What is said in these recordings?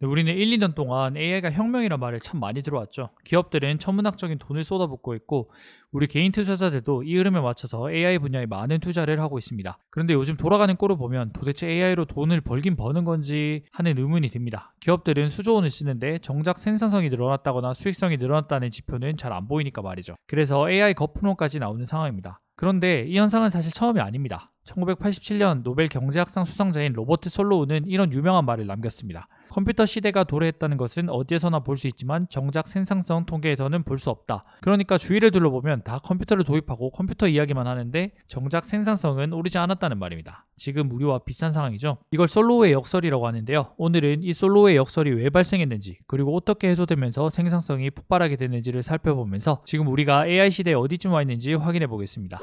네, 우리는 1, 2년 동안 AI가 혁명이란 말을 참 많이 들어왔죠. 기업들은 천문학적인 돈을 쏟아붓고 있고 우리 개인 투자자들도 이 흐름에 맞춰서 AI 분야에 많은 투자를 하고 있습니다. 그런데 요즘 돌아가는 꼴을 보면 도대체 AI로 돈을 벌긴 버는 건지 하는 의문이 듭니다. 기업들은 수조 원을 쓰는데 정작 생산성이 늘어났다거나 수익성이 늘어났다는 지표는 잘 안 보이니까 말이죠. 그래서 AI 거품론까지 나오는 상황입니다. 그런데 이 현상은 사실 처음이 아닙니다. 1987년 노벨 경제학상 수상자인 로버트 솔로우는 이런 유명한 말을 남겼습니다. 컴퓨터 시대가 도래했다는 것은 어디에서나 볼 수 있지만 정작 생산성 통계에서는 볼 수 없다. 그러니까 주위를 둘러보면 다 컴퓨터를 도입하고 컴퓨터 이야기만 하는데 정작 생산성은 오르지 않았다는 말입니다. 지금 우리와 비슷한 상황이죠. 이걸 솔로우의 역설이라고 하는데요. 오늘은 이 솔로우의 역설이 왜 발생했는지 그리고 어떻게 해소되면서 생산성이 폭발하게 됐는지를 살펴보면서 지금 우리가 AI 시대에 어디쯤 와 있는지 확인해 보겠습니다.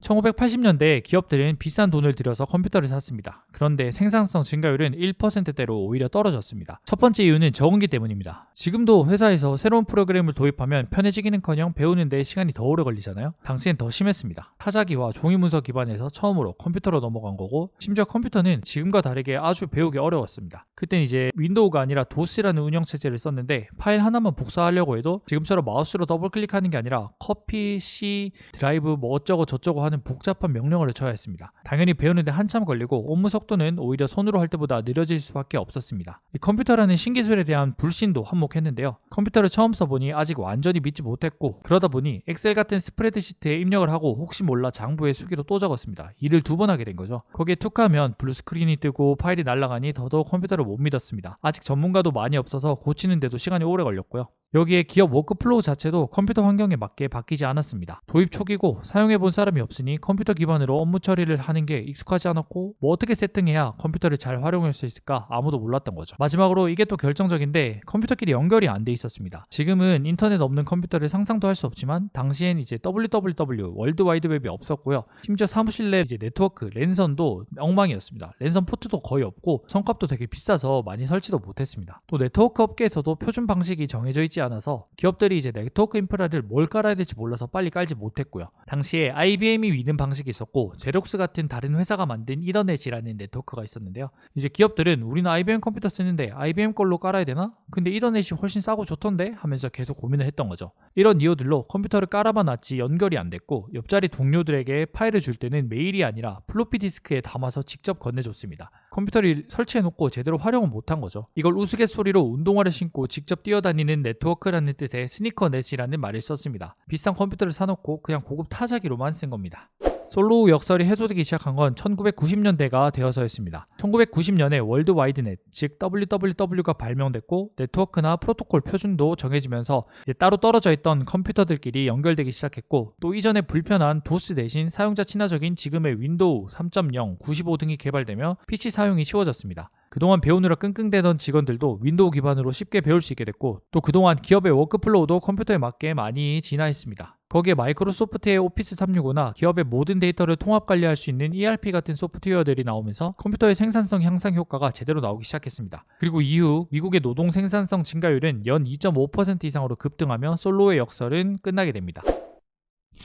1980년대 기업들은 비싼 돈을 들여서 컴퓨터를 샀습니다. 그런데 생산성 증가율은 1%대로 오히려 떨어졌습니다. 첫 번째 이유는 적응기 때문입니다. 지금도 회사에서 새로운 프로그램을 도입하면 편해지기는커녕 배우는데 시간이 더 오래 걸리잖아요. 당시엔 더 심했습니다. 타자기와 종이 문서 기반에서 처음으로 컴퓨터로 넘어간 거고 심지어 컴퓨터는 지금과 다르게 아주 배우기 어려웠습니다. 그땐 이제 윈도우가 아니라 도스라는 운영 체제를 썼는데 파일 하나만 복사하려고 해도 지금처럼 마우스로 더블 클릭하는 게 아니라 커피, C, 드라이브 뭐 어쩌고 저쩌고 하는 복잡한 명령어를 쳐야 했습니다. 당연히 배우는데 한참 걸리고 업무 속도는 오히려 손으로 할 때보다 느려질 수밖에 없었습니다. 이 컴퓨터라는 신기술에 대한 불신도 한몫했는데요. 컴퓨터를 처음 써보니 아직 완전히 믿지 못했고 그러다 보니 엑셀 같은 스프레드시트에 입력을 하고 혹시 몰라 장부에 수기로 또 적었습니다. 일을 두 번 하게 된 거죠. 거기에 툭하면 블루 스크린이 뜨고 파일이 날아가니 더더욱 컴퓨터를 못 믿었습니다. 아직 전문가도 많이 없어서 고치는데도 시간이 오래 걸렸고요. 여기에 기업 워크플로우 자체도 컴퓨터 환경에 맞게 바뀌지 않았습니다. 도입 초기고 사용해 본 사람이 없으니 컴퓨터 기반으로 업무 처리를 하는 게 익숙하지 않았고 뭐 어떻게 세팅해야 컴퓨터를 잘 활용할 수 있을까 아무도 몰랐던 거죠. 마지막으로 이게 또 결정적인데 컴퓨터끼리 연결이 안 돼 있었습니다. 지금은 인터넷 없는 컴퓨터를 상상도 할 수 없지만 당시엔 이제 www 월드 와이드 웹이 없었고요. 심지어 사무실 내 이제 네트워크 랜선도 엉망이었습니다. 랜선 포트도 거의 없고 성값도 되게 비싸서 많이 설치도 못했습니다. 또 네트워크 업계에서도 표준 방식이 정해져 있지 않아서 기업들이 이제 네트워크 인프라를 뭘 깔아야 될지 몰라서 빨리 깔지 못했고요. 당시에 IBM이 위는 방식이 있었고 제록스 같은 다른 회사가 만든 이더넷이라는 네트워크가 있었는데요. 이제 기업들은 우리는 IBM 컴퓨터 쓰는데 IBM 걸로 깔아야 되나? 근데 이더넷이 훨씬 싸고 좋던데 하면서 계속 고민을 했던 거죠. 이런 이유들로 컴퓨터를 깔아봐 놨지 연결이 안 됐고 옆자리 동료들에게 파일을 줄 때는 메일이 아니라 플로피 디스크에 담아서 직접 건네줬습니다. 컴퓨터를 설치해놓고 제대로 활용을 못한 거죠. 이걸 우스갯소리로 운동화를 신고 직접 뛰어다니는 네트워크라는 뜻의 스니커넷이라는 말을 썼습니다. 비싼 컴퓨터를 사놓고 그냥 고급 타자기로만 쓴 겁니다. 솔로우 역설이 해소되기 시작한 건 1990년대가 되어서였습니다. 1990년에 월드 와이드넷, 즉 WWW가 발명됐고 네트워크나 프로토콜 표준도 정해지면서 따로 떨어져 있던 컴퓨터들끼리 연결되기 시작했고 또 이전에 불편한 도스 대신 사용자 친화적인 지금의 윈도우 3.0, 95 등이 개발되며 PC 사용이 쉬워졌습니다. 그동안 배우느라 끙끙대던 직원들도 윈도우 기반으로 쉽게 배울 수 있게 됐고 또 그동안 기업의 워크플로우도 컴퓨터에 맞게 많이 진화했습니다. 거기에 마이크로소프트의 오피스 365나 기업의 모든 데이터를 통합 관리할 수 있는 ERP 같은 소프트웨어들이 나오면서 컴퓨터의 생산성 향상 효과가 제대로 나오기 시작했습니다. 그리고 이후 미국의 노동 생산성 증가율은 연 2.5% 이상으로 급등하며 솔로의 역설은 끝나게 됩니다.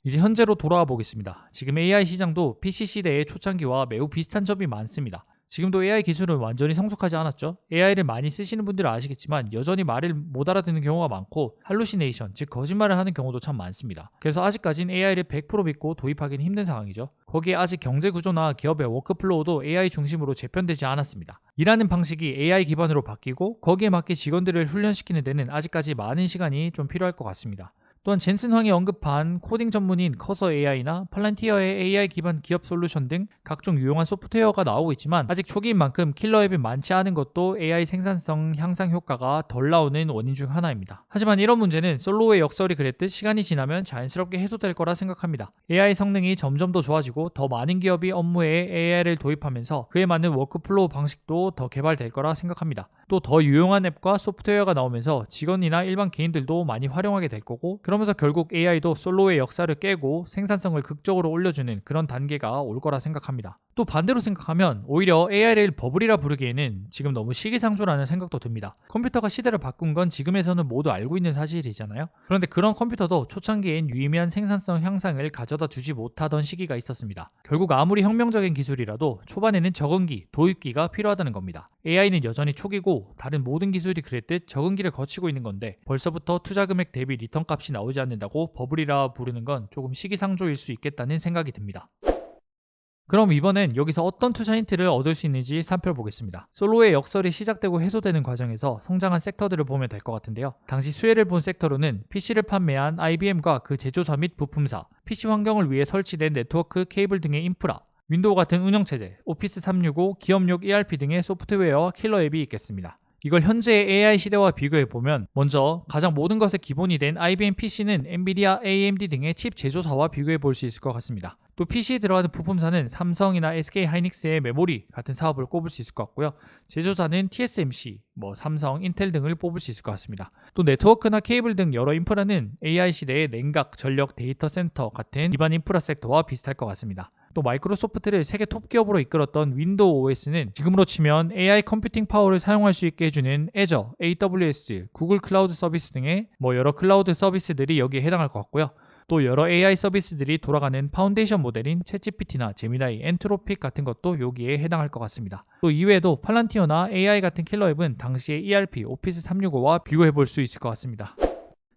이제 현재로 돌아와 보겠습니다. 지금 AI 시장도 PC 시대의 초창기와 매우 비슷한 점이 많습니다. 지금도 AI 기술은 완전히 성숙하지 않았죠. AI를 많이 쓰시는 분들은 아시겠지만 여전히 말을 못 알아듣는 경우가 많고 할루시네이션, 즉 거짓말을 하는 경우도 참 많습니다. 그래서 아직까진 AI를 100% 믿고 도입하기는 힘든 상황이죠. 거기에 아직 경제 구조나 기업의 워크플로우도 AI 중심으로 재편되지 않았습니다. 일하는 방식이 AI 기반으로 바뀌고 거기에 맞게 직원들을 훈련시키는 데는 아직까지 많은 시간이 좀 필요할 것 같습니다. 또한 젠슨 황이 언급한 코딩 전문인 커서 AI나 팔란티어의 AI 기반 기업 솔루션 등 각종 유용한 소프트웨어가 나오고 있지만 아직 초기인 만큼 킬러 앱이 많지 않은 것도 AI 생산성 향상 효과가 덜 나오는 원인 중 하나입니다. 하지만 이런 문제는 솔로의 역설이 그랬듯 시간이 지나면 자연스럽게 해소될 거라 생각합니다. AI 성능이 점점 더 좋아지고 더 많은 기업이 업무에 AI를 도입하면서 그에 맞는 워크플로우 방식도 더 개발될 거라 생각합니다. 또 더 유용한 앱과 소프트웨어가 나오면서 직원이나 일반 개인들도 많이 활용하게 될 거고 그러면서 결국 AI도 솔로의 역사를 깨고 생산성을 극적으로 올려주는 그런 단계가 올 거라 생각합니다. 또 반대로 생각하면 오히려 AI를 버블이라 부르기에는 지금 너무 시기상조라는 생각도 듭니다. 컴퓨터가 시대를 바꾼 건 지금에서는 모두 알고 있는 사실이잖아요. 그런데 그런 컴퓨터도 초창기엔 유의미한 생산성 향상을 가져다 주지 못하던 시기가 있었습니다. 결국 아무리 혁명적인 기술이라도 초반에는 적응기, 도입기가 필요하다는 겁니다. AI는 여전히 초기고 다른 모든 기술이 그랬듯 적응기를 거치고 있는 건데 벌써부터 투자 금액 대비 리턴 값이 나오지 않는다고 버블이라 부르는 건 조금 시기상조일 수 있겠다는 생각이 듭니다. 그럼 이번엔 여기서 어떤 투자 힌트를 얻을 수 있는지 살펴보겠습니다. 솔로의 역설이 시작되고 해소되는 과정에서 성장한 섹터들을 보면 될 것 같은데요. 당시 수혜를 본 섹터로는 PC를 판매한 IBM과 그 제조사 및 부품사, PC 환경을 위해 설치된 네트워크, 케이블 등의 인프라, 윈도우 같은 운영체제, 오피스 365, 기업용 ERP 등의 소프트웨어와 킬러 앱이 있겠습니다. 이걸 현재의 AI 시대와 비교해 보면 먼저 가장 모든 것의 기본이 된 IBM PC는 엔비디아, AMD 등의 칩 제조사와 비교해 볼 수 있을 것 같습니다. 또 PC에 들어가는 부품사는 삼성이나 SK 하이닉스의 메모리 같은 사업을 꼽을 수 있을 것 같고요. 제조사는 TSMC, 뭐 삼성, 인텔 등을 뽑을 수 있을 것 같습니다. 또 네트워크나 케이블 등 여러 인프라는 AI 시대의 냉각, 전력, 데이터 센터 같은 기반 인프라 섹터와 비슷할 것 같습니다. 또 마이크로소프트를 세계 톱 기업으로 이끌었던 윈도우 OS는 지금으로 치면 AI 컴퓨팅 파워를 사용할 수 있게 해주는 애저, AWS, 구글 클라우드 서비스 등의 뭐 여러 클라우드 서비스들이 여기에 해당할 것 같고요. 또 여러 AI 서비스들이 돌아가는 파운데이션 모델인 챗GPT나 제미나이, 엔트로픽 같은 것도 여기에 해당할 것 같습니다. 또 이외에도 팔란티어나 AI 같은 킬러 앱은 당시의 ERP, 오피스 365와 비교해 볼 수 있을 것 같습니다.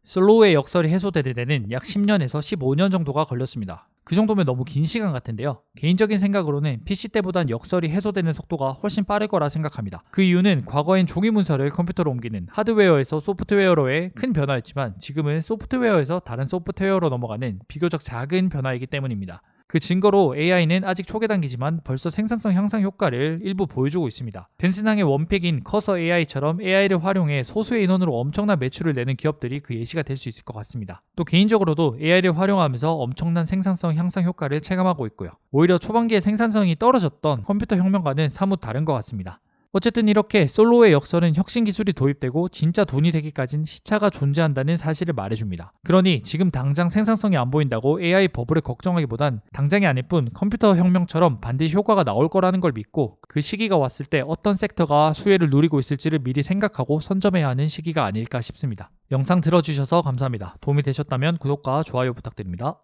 슬로우의 역설이 해소되는 데는 약 10년에서 15년 정도가 걸렸습니다. 그 정도면 너무 긴 시간 같은데요. 개인적인 생각으로는 PC 때보단 역설이 해소되는 속도가 훨씬 빠를 거라 생각합니다. 그 이유는 과거엔 종이 문서를 컴퓨터로 옮기는 하드웨어에서 소프트웨어로의 큰 변화였지만 지금은 소프트웨어에서 다른 소프트웨어로 넘어가는 비교적 작은 변화이기 때문입니다. 그 증거로 AI는 아직 초기 단계지만 벌써 생산성 향상 효과를 일부 보여주고 있습니다. 댄스낭의 원팩인 커서 AI처럼 AI를 활용해 소수의 인원으로 엄청난 매출을 내는 기업들이 그 예시가 될 수 있을 것 같습니다. 또 개인적으로도 AI를 활용하면서 엄청난 생산성 향상 효과를 체감하고 있고요. 오히려 초반기에 생산성이 떨어졌던 컴퓨터 혁명과는 사뭇 다른 것 같습니다. 어쨌든 이렇게 솔로의 역설은 혁신 기술이 도입되고 진짜 돈이 되기까진 시차가 존재한다는 사실을 말해줍니다. 그러니 지금 당장 생산성이 안 보인다고 AI 버블을 걱정하기보단 당장이 아닐 뿐 컴퓨터 혁명처럼 반드시 효과가 나올 거라는 걸 믿고 그 시기가 왔을 때 어떤 섹터가 수혜를 누리고 있을지를 미리 생각하고 선점해야 하는 시기가 아닐까 싶습니다. 영상 들어주셔서 감사합니다. 도움이 되셨다면 구독과 좋아요 부탁드립니다.